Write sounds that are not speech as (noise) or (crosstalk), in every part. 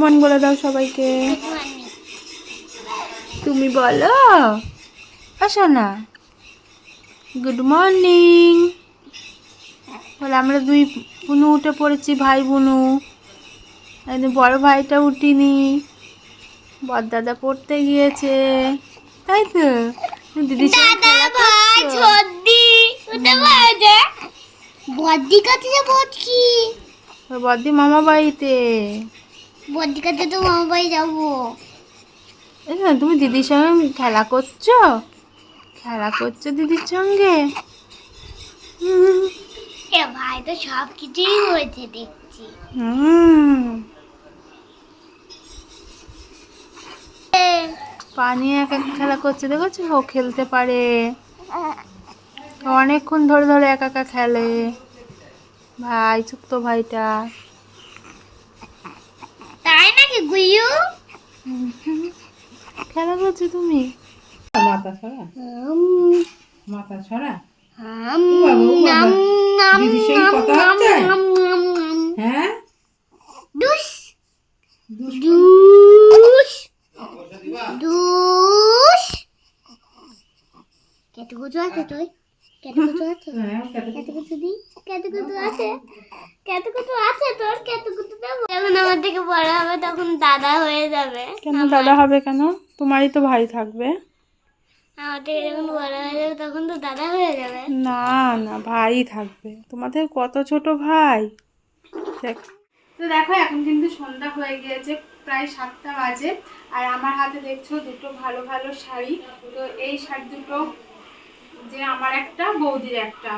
Morning বলে দাও সবাইকে। তুমি বলো? আসো না। Good morning. বলে আমরা দুই বুনু উঠে পড়েছি ভাই বুনু। এই বড় ভাইটা উঠিনি। বড়দাদা পড়তে গিয়েছে। তাই তো? দিদি? বদ্দি কাছে বদ্দি মামা বাড়িতে। বদ্দি কাছে তো মামা বাড়ি যাব না তুমি দিদির সঙ্গে খেলা করছ? খেলা করছ দিদির সঙ্গে। এ ভাই তো সব কিছুই হয়েছে দেখছি। হুম। পানি এক এক খেলা করছে দেখেছ? ও খেলতে পারে। অনেকক্ষণ ধরে ধরে একা একা খেলে। ভাই ছোট্ট ভাইটা। তাই খেলা করছ তুমি? মাথা ছড়া? মাথা ছড়া। হ্যাঁ? ডুস দুষ্টু। ডুস ডুস কেটে কুচু আছে তুই কেটে আছে? হ্যাঁ, কেটে কেটে কুচু দি কেটে আছে? কেটে আছে তোর? কেটে দেবো। যখন আমার থেকে বড় হবে তখন দাদা হয়ে যাবে। কেন দাদা হবে কেন? তোমারই তো ভাই থাকবে। আমার থেকে যখন বড় হয়ে যাবে তখন তো দাদা হয়ে যাবে। না না ভাই থাকবে। তোমাদের কত ছোট ভাই? দেখ। তো দেখো এখন কিন্তু সন্ধ্যা হয়ে গিয়েছে প্রায় সাতটা বাজে। আর আমার হাতে দেখছ দুটো ভালো ভালো শাড়ি। তো এই শাড়ি দুটো যে আমার একটা বৌদির একটা।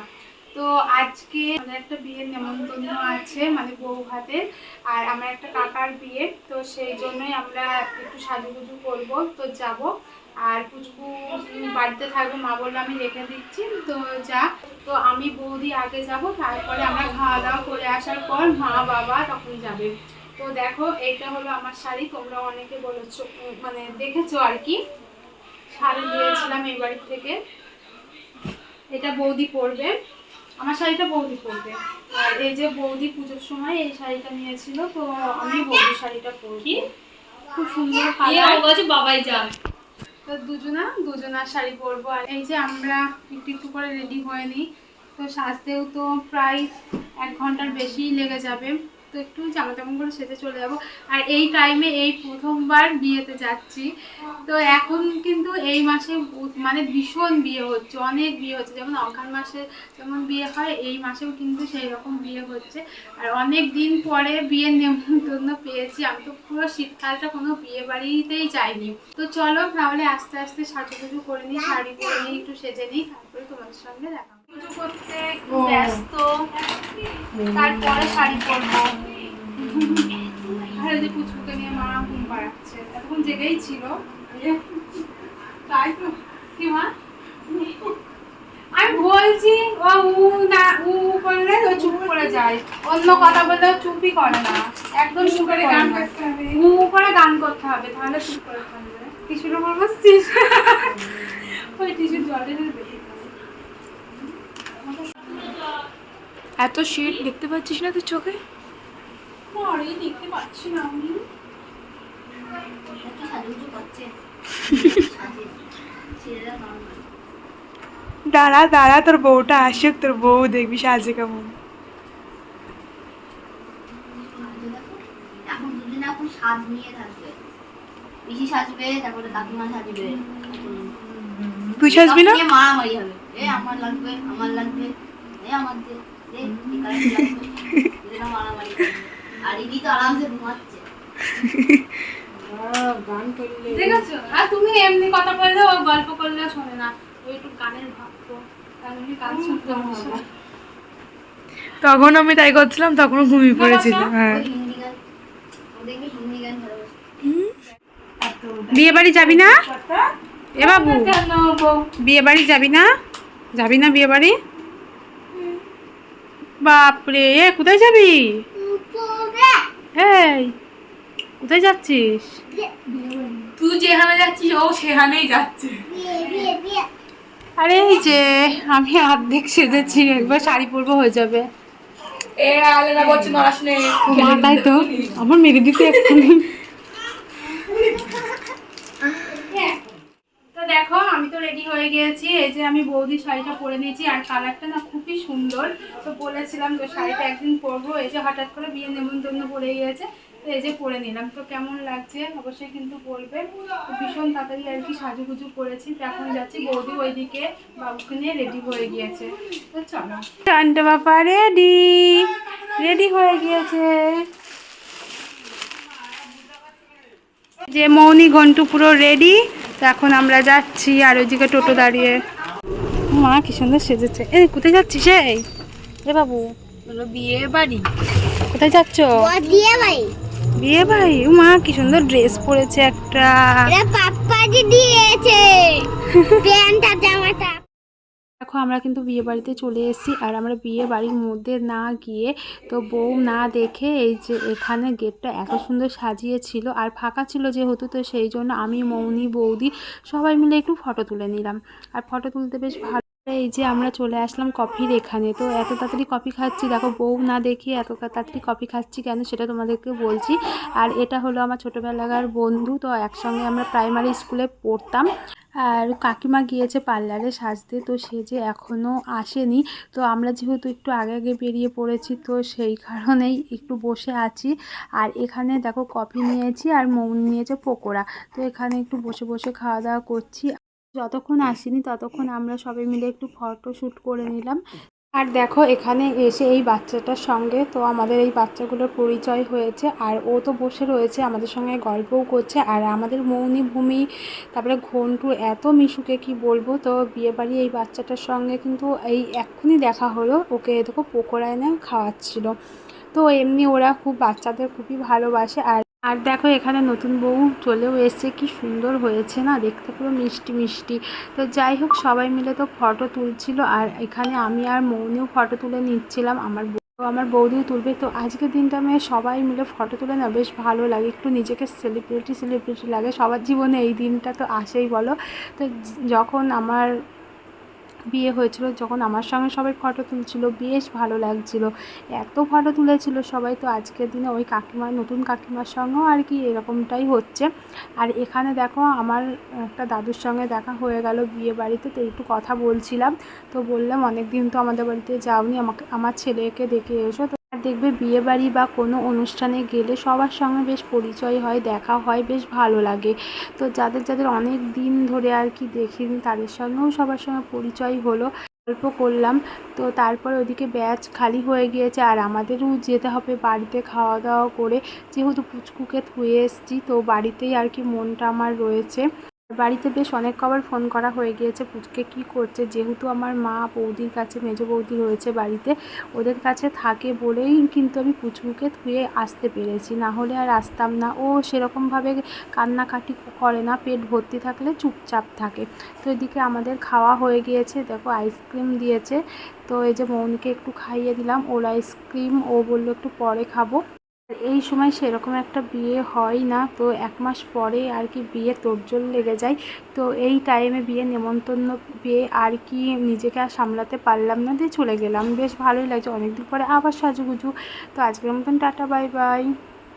তো আজকে আমাদের একটা বিয়ের নেমন্তন্ন আছে মানে বউ হাতের আর আমার একটা কাকার বিয়ে, তো সেই জন্যই আমরা একটু সাজুগুজু করব, তো যাব। আর পুচকু বাড়িতে থাকবে, মা বলল আমি রেখে দিচ্ছি, তো যা। তো আমি বৌদি আগে যাব, তারপরে আমরা খাওয়া দাওয়া করে আসার পর মা বাবা তখন যাবে। তো দেখো, এইটা হলো আমার শাড়ি, তোমরা অনেকে বলেছ মানে দেখেছ আর কি? শাড়ি দিয়েছিলাম এই বাড়ি থেকে। এটা বৌদি পরবে। আমার শাড়িটা বৌদি পরবে। আর এই যে বৌদি পুজোর সময় এই শাড়িটা নিয়েছিল তো আমি বৌদি শাড়িটা পরবো। খুব সুন্দর কালার বাবাই যান তো দুজনা দুজনার শাড়ি পরবো। আর এই যে আমরা একটু একটু করে রেডি হয়ে নিই তো সাজতেও তো প্রায় এক ঘণ্টার বেশি লেগে যাবে। তো একটু জামা জামা করে সেজে চলে যাব। আর এই টাইমে এই প্রথমবার বিয়েতে যাচ্ছি। তো এখন কিন্তু এই মাসে মানে ভীষণ বিয়ে হচ্ছে, অনেক বিয়ে হচ্ছে। যেমন অঘ্রাণ মাসে যেমন বিয়ে হয়, এই মাসেও কিন্তু সেই রকম বিয়ে হচ্ছে। আর অনেক দিন পরে বিয়ের নেমন্তন্ন পেয়েছি। আমি তো পুরো শীতকালটা কোনো বিয়ে বাড়িতেই যাইনি। তো চলো তাহলে আস্তে আস্তে সাজুগুজু করে নিই, শাড়ি পরে নিই, একটু সেজে নিই, তারপরে তোমাদের সঙ্গে দেখা। পুজো করতে ব্যস্ত তারপরে শাড়ি পরবো। আর যে পুচকুকে নিয়ে মা ঘুম পাড়াচ্ছে। এতক্ষণ জেগেই ছিল। তাই তো। কি মা? আমি বলছি ও উ না উ করলে ও চুপ করে যায়। অন্য কথা বললে চুপই করে না। একদম চুপ করে গান করতে হবে। উ করে গান করতে হবে তাহলে চুপ করে থাকবে। টিস্যুটা বল বসছিস ওই টিস্যু জলে দেখি এত শীত দেখতে পাচ্ছিস না তুই চোখে? দেখতে পাচ্ছি না আমি। দাঁড়া দাঁড়া তোর বউটা আসুক তোর বউ দেখবি সাজে কেমন। এখন দুদিন এখন সাজ নিয়ে থাকবে। পিসি সাজবে তারপরে কাকিমা সাজবে। তুই সাজবি না? মারামারি হবে। এ আমার লাগবে আমার লাগবে এ আমার দে দে এই কারেন্ট লাগবে দুজনে মারামারি করবে। আর ইদি তো আরামসে ঘুমাচ্ছে গান করলে দেখেছ? আর তুমি এমনি কথা বললে ও গল্প করলেও শোনে না। ও একটু গানের ভক্ত। কারণ আমি গান শুনতে ভালোবাসি। তখন আমি তাই করছিলাম তখন ঘুমিয়ে পড়েছিল হ্যাঁ। বিয়ে বাড়ি। যাবি না? এ বাবু। বিয়ে বাড়ি যাবি না? যাবি না বিয়ে বাড়ি বাপরে এ কোথায় যাবি? এই কোথায় যাচ্ছিস? তুই যেখানে যাচ্ছিস ও সেখানেই যাচ্ছে। আরে এই যে আমি অর্ধেক সেজেছি একবার শাড়ি পরবো হয়ে যাবে। এ আলাদা বলছে নড়াস নে তাই তো আমার মেরে দিতে এক্ষুনি তো দেখো, আমি তো রেডি হয়ে গিয়েছি। এই যে আমি বৌদি শাড়িটা পরে নিয়েছি, আর কালারটা না খুবই সুন্দর। তো বলেছিলাম তো শাড়িটা একদিন পরবো। এই যে হঠাৎ করে বিয়ে নেমন্তন্ন পড়ে গিয়েছে, তো এই যে পরে নিলাম। তো কেমন লাগছে? অবশ্যই কিন্তু বলবে। ভীষণ তাড়াতাড়ি আর কি সাজুগুজু করেছি। তো এখন যাচ্ছি বৌদি ওইদিকে বাবুকে নিয়ে রেডি হয়ে গিয়েছে। তো চলো। টান্টা বাপা রেডি রেডি হয়ে গিয়েছে। যে মৌনি, ঘন্টু পুরো রেডি তো এখন আমরা যাচ্ছি আর ওইদিকে টোটো দাঁড়িয়ে। মা কি সুন্দর সেজেছে। এ কোথায় যাচ্ছিস এই? এ বাবু। হলো বিয়ে বাড়ি। কোথায় যাচ্ছ? বিয়ে বাড়ি। বিয়ে ভাই ও মা কি সুন্দর ড্রেস পরেছে একটা। এটা পাপ্পাজি দিয়েছে। (laughs) প্যান্ট আর জামাটা। দেখো আমরা কিন্তু বিয়ে বাড়িতে চলে এসেছি আর আমরা বিয়ে বাড়ির মধ্যে না গিয়ে তো বউ না দেখে এই যে এখানে গেটটা এত সুন্দর সাজিয়েছিল আর ফাঁকা ছিল যেহেতু, তো সেই জন্য আমি, মৌনি, বৌদি সবাই মিলে একটু ফটো তুলে নিলাম। আর ফটো তুলতে বেশ ভালো এই যে আমরা চলে আসলাম কফির এখানে। তো এত তাড়াতাড়ি কফি খাচ্ছি, দেখো বউ না দেখিয়ে এত তাড়াতাড়ি কফি খাচ্ছি কেন সেটা তোমাদেরকে বলছি। আর এটা হলো আমার ছোটোবেলাকার বন্ধু, তো একসঙ্গে আমরা প্রাইমারি স্কুলে পড়তাম। আর কাকিমা গিয়েছে পার্লারে সাজতে, তো সে যে এখনও আসেনি। তো আমরা যেহেতু একটু আগে আগে বেরিয়ে পড়েছি, তো সেই কারণেই একটু বসে আছি। আর এখানে দেখো কফি নিয়েছি আর মৌন নিয়েছে পকোড়া। তো এখানে একটু বসে বসে খাওয়া দাওয়া করছি। যতক্ষণ আসেনি ততক্ষণ আমরা সবাই মিলে একটু ফটো শ্যুট করে নিলাম। আর দেখো এখানে এসে এই বাচ্চাটার সঙ্গে তো আমাদের এই বাচ্চাগুলোর পরিচয় হয়েছে। আর ও তো বসে রয়েছে আমাদের সঙ্গে গল্পও করছে। আর আমাদের মৌনি ভূমি তারপরে ঘন্টু এত মিশুকে কি বলব? তো বিয়েবাড়ি এই বাচ্চাটার সঙ্গে কিন্তু এই এক্ষুনি দেখা হলো। ওকে দেখো পকোড়া এনে খাওয়াচ্ছিল। তো এমনি ওরা খুব বাচ্চাদের খুবই ভালোবাসে। আর আর দেখো, এখানে নতুন বউ চলেও এসছে। কি সুন্দর হয়েছে না? দেখতে পুরো মিষ্টি মিষ্টি। তো যাই হোক, সবাই মিলে তো ফটো তুলছিল আর এখানে আমি আর মৌনিও ফটো তুলে নিচ্ছিলাম। আমার বউ, আমার বৌদিও তুলবে। তো আজকের দিনটা আমি সবাই মিলে ফটো তুলে না বেশ ভালো লাগে। একটু নিজেকে সেলিব্রিটি সেলিব্রিটি লাগে। সবার জীবনে এই দিনটা তো আসেই বলো। তো যখন আমার বিয়ে হয়েছিল, যখন আমার সঙ্গে সবাই ফটো তুলছিল, বেশ ভালো লাগছিল। এত ফটো তুলেছিল সবাই, তো আজকের দিনে ওই কাকিমার নতুন কাকিমার সঙ্গেও আর কি এরকমটাই হচ্ছে। আর এখানে দেখো, আমার একটা দাদুর সঙ্গে দেখা হয়ে গেল বিয়ে বাড়িতে, তো একটু কথা বলছিলাম। তো বললাম অনেক দিন তো আমাদের বাড়িতে যাওনি, আমাকে, আমার ছেলেকে দেখে এসো। দেখবে বিয়ে বাড়ি বা কোনো অনুষ্ঠানে গেলে সবার সঙ্গে বেশ পরিচয় হয়, দেখা হয়, বেশ ভালো লাগে। তো যাদের যাদের অনেক দিন ধরে আর কি দেখিনি তাদের সঙ্গেও সবার সঙ্গে পরিচয় হলো। গল্প করলাম, তো তারপর ওদিকে ব্যাচ খালি হয়ে গিয়েছে আর আমাদেরও যেতে হবে বাড়িতে খাওয়া দাওয়া করে। যেহেতু পুচকুকে ধুয়ে এসেছি, তো বাড়িতেই আর কি মনটা আমার রয়েছে। বাড়িতে বেশ অনেক কবার ফোন করা হয়ে গিয়েছে, পুচকে কি করছে? যেহেতু আমার মা বৌদির কাছে, মেজো বৌদি রয়েছে বাড়িতে, ওদের কাছে থাকে বলেই কিন্তু আমি পুচকুকে ধুয়ে আসতে পেরেছি। না হলে আর আসতাম না। ও সেরকমভাবে কান্নাকাটি করে না, পেট ভর্তি থাকলে চুপচাপ থাকে। তো এদিকে আমাদের খাওয়া হয়ে গিয়েছে, দেখো আইসক্রিম দিয়েছে। তো এই যে মৌনিকে একটু খাইয়ে দিলাম, ওর আইসক্রিম, ও বলল একটু পরে খাব। এই সময় সেরকম একটা বিয়ে হয় না। তো এক মাস পরে আর কি বিয়ে তোড়জোড় লেগে যায়। তো এই টাইমে বিয়ে নেমন্তন্ন পেয়ে আর কি নিজেকে আর সামলাতে পারলাম না দিয়ে চলে গেলাম। বেশ ভালোই লাগছে। অনেকদিন পরে আবার সাজুগুজু। তো আজকের মতন টাটা বাই বাই